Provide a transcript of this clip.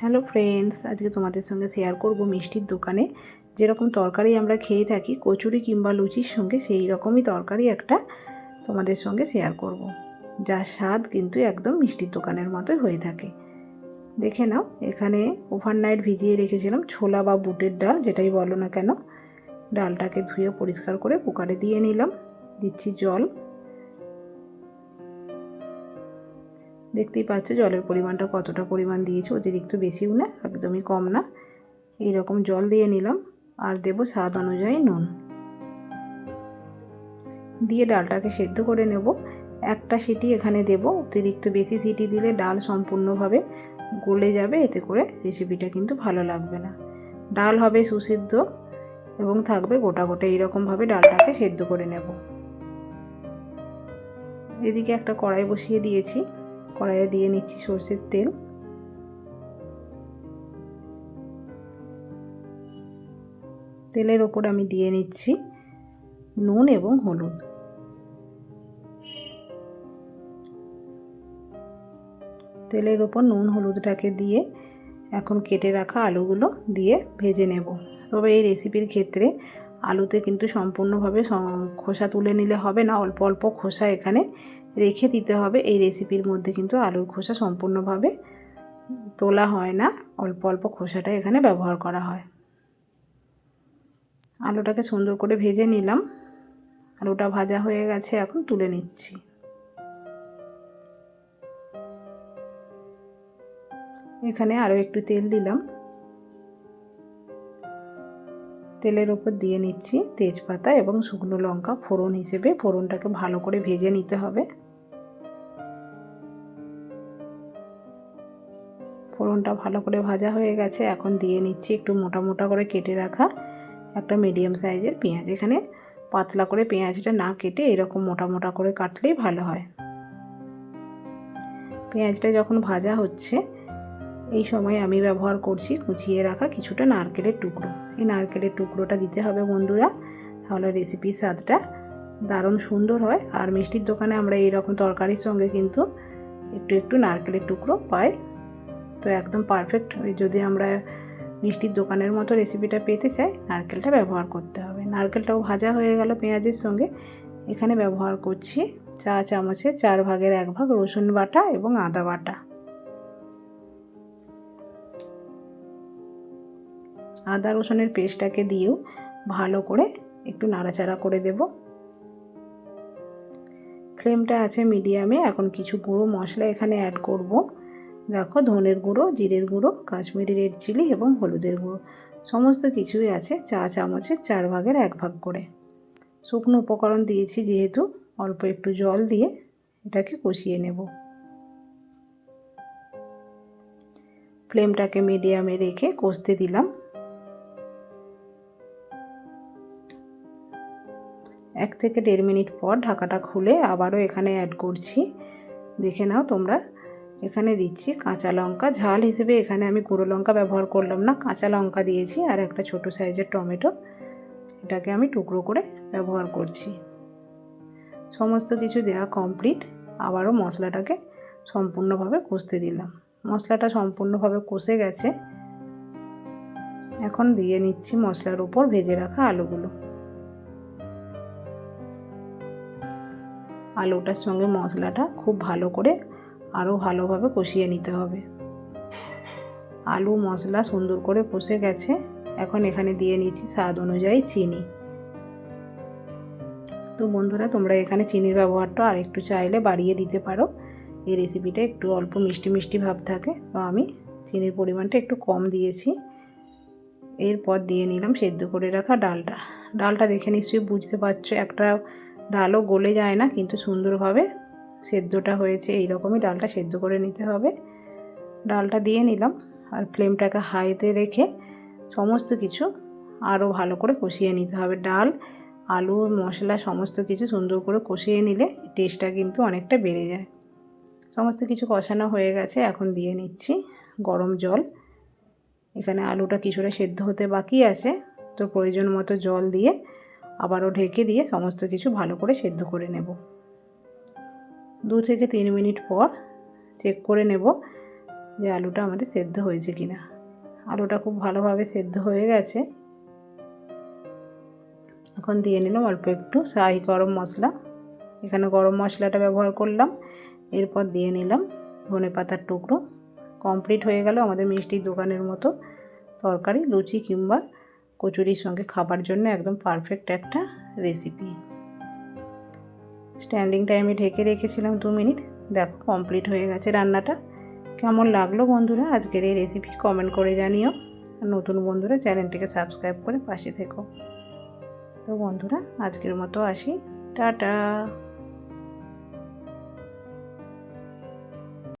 Hello friends, আজকে তোমাদের সঙ্গে শেয়ার করব মিষ্টির দোকানে। যেরকম তরকারি আমরা খেয়ে থাকি, কচুরি কিংবা লুচির সঙ্গে সেই রকমই তরকারি একটা তোমাদের সঙ্গে শেয়ার করব। যার স্বাদ কিন্তু একদম মিষ্টির দোকানের মতোই হয়ে থাকে। দেখে নাও, এখানে ওভারনাইট ভিজিয়ে রেখেছিলাম ছোলা বা বুটের ডাল, যেটাই বলো না কেন। ডালটাকে ধুয়ে পরিষ্কার করে কুকারে দিয়ে নিলাম। দিচ্ছি জল। দেখতেই পাচ্ছ জলের পরিমাণটা কতটা পরিমাণ দিয়েছি অতিরিক্ত বেশিও না একদমই কম না। এই রকম জল দিয়ে নিলাম, আর দেব স্বাদ অনুযায়ী নুন। দিয়ে ডালটাকে সেদ্ধ করে নেব। একটা সিটি এখানে দেব, অতিরিক্ত বেশি সিটি দিলে ডাল সম্পূর্ণভাবে গলে যাবে, এতে করে রেসিপিটা কিন্তু ভালো লাগবে না। ডাল হবে সুসিদ্ধ এবং থাকবে গোটা গোটা, এইরকমভাবে ডালটাকে সেদ্ধ করে নেব। এদিকে একটা কড়াই বসিয়ে দিয়েছি। কড়াইয়ে দিয়ে নিচ্ছি সর্ষের তেল। তেলের ওপর আমি দিয়ে নিচ্ছি নুন এবং হলুদ। তেলের ওপর নুন হলুদটাকে দিয়ে এখন কেটে রাখা আলুগুলো দিয়ে ভেজে নেব। তবে এই রেসিপির ক্ষেত্রে আলুতে কিন্তু সম্পূর্ণভাবে খোসা তুলে নিলে হবে না, অল্প অল্প খোসা এখানে রেখে দিতে হবে। এই রেসিপির মধ্যে কিন্তু আলুর খোসা সম্পূর্ণভাবে তোলা হয় না। অল্প অল্প খোসাটা এখানে ব্যবহার করা হয়। আলুটাকে সুন্দর করে ভেজে নিলাম। আলুটা ভাজা হয়ে গেছে, এখন তুলে নিচ্ছি। এখানে আরও একটু তেল দিলাম। তেলের ওপর দিয়ে নিচ্ছি তেজপাতা এবং শুকনো লঙ্কা ফোড়ন হিসেবে। ফোড়নটাকে ভালো করে ভেজে নিতে হবে। ফোড়নটা ভালো করে ভাজা হয়ে গেছে। এখন দিয়ে নিচ্ছি একটু মোটা মোটা করে কেটে রাখা একটা মিডিয়াম সাইজের পেঁয়াজ। এখানে পাতলা করে পেঁয়াজটা না কেটে এরকম মোটা মোটা করে কাটলেই ভালো হয়। পেঁয়াজটা যখন ভাজা হচ্ছে, এই সময় আমি ব্যবহার করছি কুচিয়ে রাখা কিছুটা নারকেলের টুকরো। এই নারকেলের টুকরোটা দিতে হবে বন্ধুরা, তাহলে রেসিপির স্বাদটা দারুণ সুন্দর হয়। আর মিষ্টির দোকানে আমরা এইরকম তরকারির সঙ্গে কিন্তু একটু একটু নারকেলের টুকরো পাই। তো একদম পারফেক্ট ওই যদি আমরা মিষ্টির দোকানের মতো রেসিপিটা পেতে চাই, নারকেলটা ব্যবহার করতে হবে। নারকেলটাও ভাজা হয়ে গেল পেঁয়াজের সঙ্গে। এখানে ব্যবহার করছি চা চামচে চার ভাগের এক ভাগ রসুন বাটা এবং আদা বাটা। আদা রসুনের পেস্টটাকে দিয়েও ভালো করে একটু নাড়াচাড়া করে দেব। ফ্লেমটা আছে মিডিয়ামে। এখন কিছু গুঁড়ো মশলা এখানে অ্যাড করব। দেখো ধনের গুঁড়ো, জিরের গুঁড়ো, কাশ্মীরি রেড চিলি এবং হলুদের গুঁড়ো। সমস্ত কিছুই আছে চা চামচের চার ভাগের এক ভাগ করে। শুকনো উপকরণ দিয়েছি যেহেতু, অল্প একটু জল দিয়ে এটাকে কষিয়ে নেব। ফ্লেমটাকে মিডিয়ামে রেখে কষতে দিলাম। এক থেকে দেড় মিনিট পর ঢাকাটা খুলে আবারও এখানে অ্যাড করছি। দেখে নাও তোমরা এখানে দিচ্ছি কাঁচা লঙ্কা। ঝাল হিসেবে এখানে আমি গুঁড়ো লঙ্কা ব্যবহার করলাম না। কাঁচা লঙ্কা দিয়েছি আর একটা ছোট সাইজের টমেটো। এটাকে আমি টুকরো করে ব্যবহার করছি। সমস্ত কিছু দেওয়া কমপ্লিট আবারও মশলাটাকে সম্পূর্ণভাবে কষতে দিলাম। মশলাটা সম্পূর্ণভাবে কষে গেছে। এখন দিয়ে নিচ্ছি মশলার উপর ভেজে রাখা আলুগুলো। আলুটার সঙ্গে মশলাটা খুব ভালো করে আরও ভালোভাবে কষিয়ে নিতে হবে। আলু মশলা সুন্দর করে কষে গেছে। এখন এখানে দিয়ে নিচ্ছি স্বাদ অনুযায়ী চিনি। তো বন্ধুরা, তোমরা এখানে চিনির ব্যবহারটা আর একটু চাইলে বাড়িয়ে দিতে পারো। এই রেসিপিটা একটু অল্প মিষ্টি মিষ্টি ভাব থাকে। তো আমি চিনির পরিমাণটা একটু কম দিয়েছি। এরপর দিয়ে নিলাম সেদ্ধ করে রাখা ডালটা। ডালটা দেখে নিশ্চয়ই বুঝতে পারছ, একটা ডালও গলে যায় না, কিন্তু সুন্দরভাবে সেদ্ধটা হয়েছে এই রকমই ডালটা সেদ্ধ করে নিতে হবে। ডালটা দিয়ে নিলাম আর ফ্লেমটাকে হাইতে রেখে সমস্ত কিছু আরও ভালো করে কষিয়ে নিতে হবে। ডাল, আলু, মশলা সমস্ত কিছু সুন্দর করে কষিয়ে নিলে টেস্টটা কিন্তু অনেকটা বেড়ে যায়। সমস্ত কিছু কষানো হয়ে গেছে, এখন দিয়ে নিচ্ছি গরম জল। এখানে আলুটা কিছুটা সেদ্ধ হতে বাকি আছে, তো প্রয়োজন মতো জল দিয়ে আবারও ঢেকে দিয়ে সমস্ত কিছু ভালো করে সেদ্ধ করে নেব। দু থেকে তিন মিনিট পর চেক করে নেব যে আলুটা আমাদের সেদ্ধ হয়েছে কি না আলুটা খুব ভালোভাবে সেদ্ধ হয়ে গেছে। এখন দিয়ে নিলাম অল্প একটু শাহি গরম মশলা। এখানে গরম মশলাটা ব্যবহার করলাম। এরপর দিয়ে নিলাম ধনে পাতার টুকরো। কমপ্লিট হয়ে গেল আমাদের মিষ্টির দোকানের মতো তরকারি, লুচি কিংবা কচুরির সঙ্গে খাবার জন্য একদম পারফেক্ট একটা রেসিপি স্ট্যান্ডিং টাইমে ঢেকে রেখেছিলাম দু মিনিট। দেখো কমপ্লিট হয়ে গেছে রান্নাটা। কেমন লাগল বন্ধুরা? আজকের এই রেসিপি কমেন্ট করে জানিও। আর নতুন বন্ধুরা, চ্যানেলটিকে সাবস্ক্রাইব করে পাশে থেকো। তো বন্ধুরা, আজকের মতো আসি। টাটা!